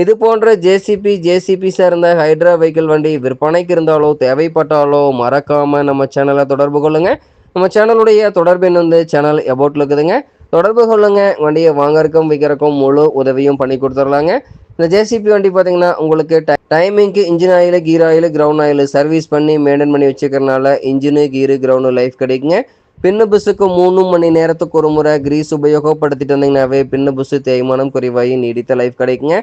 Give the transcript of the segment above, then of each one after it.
இது போன்ற JCB JCB சார்ந்த ஹைட்ரா வெஹிக்கிள் வண்டி விற்பனைக்கு இருந்தாலோ தேவைப்பட்டாலோ மறக்காமல் நம்ம சேனலை தொடர்பு கொள்ளுங்க. நம்ம சேனலுடைய தொடர்பு எண் வந்து சேனல் எபோட்டில் இருக்குதுங்க. தொடர்பு கொள்ளுங்க. வண்டியை வாங்கறக்கும் விற்கிறக்கும் முழு உதவியும் பண்ணி கொடுத்துர்லாங்க இந்த ஜேசிபி வண்டி பார்த்தீங்கன்னா உங்களுக்கு டைமிங்க்கு engine oil gear oil ground oil service பண்ணி மெயின்டைன் பண்ணி வச்சுக்கிறனால இன்ஜினு கீரு கிரவுண்டு லைஃப் கிடைக்குங்க. பின்னு புஸ்ஸுக்கு மூணு மணி நேரத்துக்கு ஒரு முறை கிரீஸ் உபயோகப்படுத்திட்டு வந்தீங்கன்னாவே பின்னு புஸ்ஸு தேய்மானம் குறைவாகி நீடித்த லைஃப் கிடைக்குங்க.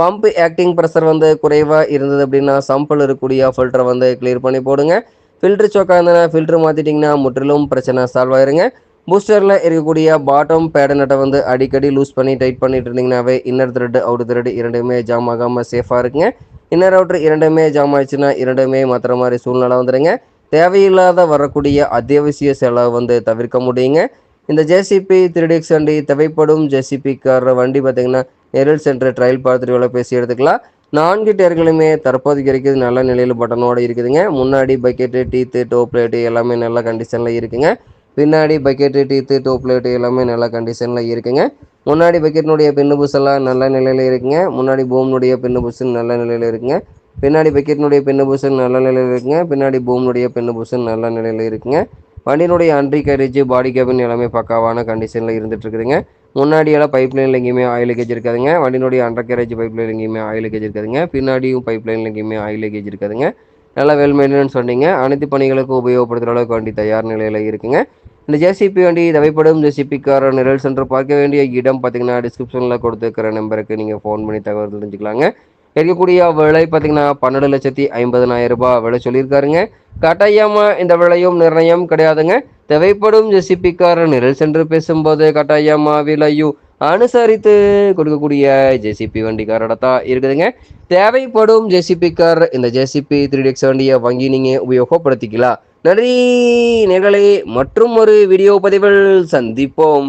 பம்ப் ஆக்டிங் ப்ரெஷர் வந்து குறைவாக இருந்தது அப்படின்னா சம்பிள் இருக்கக்கூடிய ஃபில்டரை வந்து கிளியர் பண்ணி போடுங்க. ஃபில்ட்ரு சோக்காக இருந்ததுன்னா ஃபில்ட்ரு மாற்றிட்டிங்கன்னா முற்றிலும் பிரச்சனை சால்வ் ஆயிருங்க. பூஸ்டரில் இருக்கக்கூடிய பாட்டம் பேட நட்டை வந்து அடிக்கடி லூஸ் பண்ணி டைட் பண்ணிட்டு இருந்தீங்கன்னாவே இன்னர் த்ரெட் அவுட் த்ரெட்டு இரண்டுமே ஜாம் ஆகாமல் சேஃபாக இருக்குங்க. இன்னர் அவுட்ரு இரண்டுமே ஜாம் ஆயிடுச்சுன்னா இரண்டுமே மாத்திர மாதிரி சூழ்நிலை வந்துடுங்க தேவையில்லாத வரக்கூடிய அத்தியாவசிய செலவு வந்து தவிர்க்க முடியுங்க. இந்த ஜேசிபி த்ரீடிக்ஸ் வண்டி தேவைப்படும் ஜேசிபி கார் வண்டி பார்த்தீங்கன்னா நேரில் சென்று ட்ரையல் பார்த்துட்டு பேசி எடுத்துக்கலாம். நான்கு டயர்களுமே தற்போதைக்கு இருக்குது. நல்ல நிலையில் பட்டனோடு இருக்குதுங்க. முன்னாடி பக்கெட்டு டீத்து டோப் பிளேட்டு எல்லாமே நல்ல கண்டிஷனில் இருக்குங்க. பின்னாடி பக்கெட்டு டீத்து டோ பிளேட்டு எல்லாமே நல்ல கண்டிஷனில் இருக்குங்க. முன்னாடி பக்கெட்டினுடைய பின்னு புஸ் நல்ல நிலையில் இருக்குங்க. முன்னாடி பூம்னுடைய பின்னு புஷன் நல்ல நிலையில் இருக்குங்க. பின்னாடி பக்கெட்டினுடைய பின்னு புஷன் நல்ல நிலையில் இருக்குங்க. பின்னாடி பூம்னுடைய பின்னு புஷன் நல்ல நிலையில் இருக்குங்க. வண்டியினுடைய அன்ட்ரி கேரேஜ் பாடி கேபின் எல்லாமே பக்காவான கண்டிஷனில் இருந்துகிட்ருக்குதுங்க முன்னாடியெல்லாம் பைப் லைனில் எங்கேயுமே ஆயில் லீக்கேஜ் இருக்காதுங்க. வண்டியினுடைய அண்டர் கேரேஜ் பைப் லைன் எங்கேயுமே ஆயில் லீக்கேஜ் இருக்காதுங்க. பின்னாடியும் பைப் லைனில் எங்கேயுமே ஆயில் லீக்கேஜ் இருக்காதுங்க. நல்லா வெல் மெயின்டெனன்ஸ் வண்டிங்க அனைத்து பணிகளுக்கும் உபயோகப்படுத்துகிற அளவுக்கு வண்டி தயார் நிலையில் இருக்குங்க. இந்த ஜேசிபி வண்டி தேவைப்படும் ஜேசிபிக்கார நிரல் சென்டர் பார்க்க வேண்டிய இடம் பார்த்தீங்கன்னா டிஸ்கிரிப்ஷனில் கொடுத்துருக்கிற நம்பருக்கு நீங்கள் ஃபோன் பண்ணி தகவல் தெரிஞ்சுக்கலாங்க. இருக்கக்கூடிய விலை பார்த்தீங்கன்னா பன்னெண்டு லட்சத்தி ஐம்பதனாயிரம் ரூபாய் விலை சொல்லியிருக்காருங்க. கட்டாயமாக இந்த விலையும் நிர்ணயம் கிடையாதுங்க. தேவைப்படும் ஜெசிபி கார் நிரல் சென்று பேசும்போது கட்டாயமாக விலையும் அனுசரித்து கொடுக்கக்கூடிய ஜேசிபி வண்டிக்காரோட தான் இருக்குதுங்க. தேவைப்படும் ஜேசிபி கார் இந்த ஜேசிபி த்ரீ டிஎக்ஸ் வண்டியை வாங்கி நீங்கள் உபயோகப்படுத்திக்கலாம். நன்றி நேர்களே மற்றும் ஒரு வீடியோ பதிவில் சந்திப்போம்.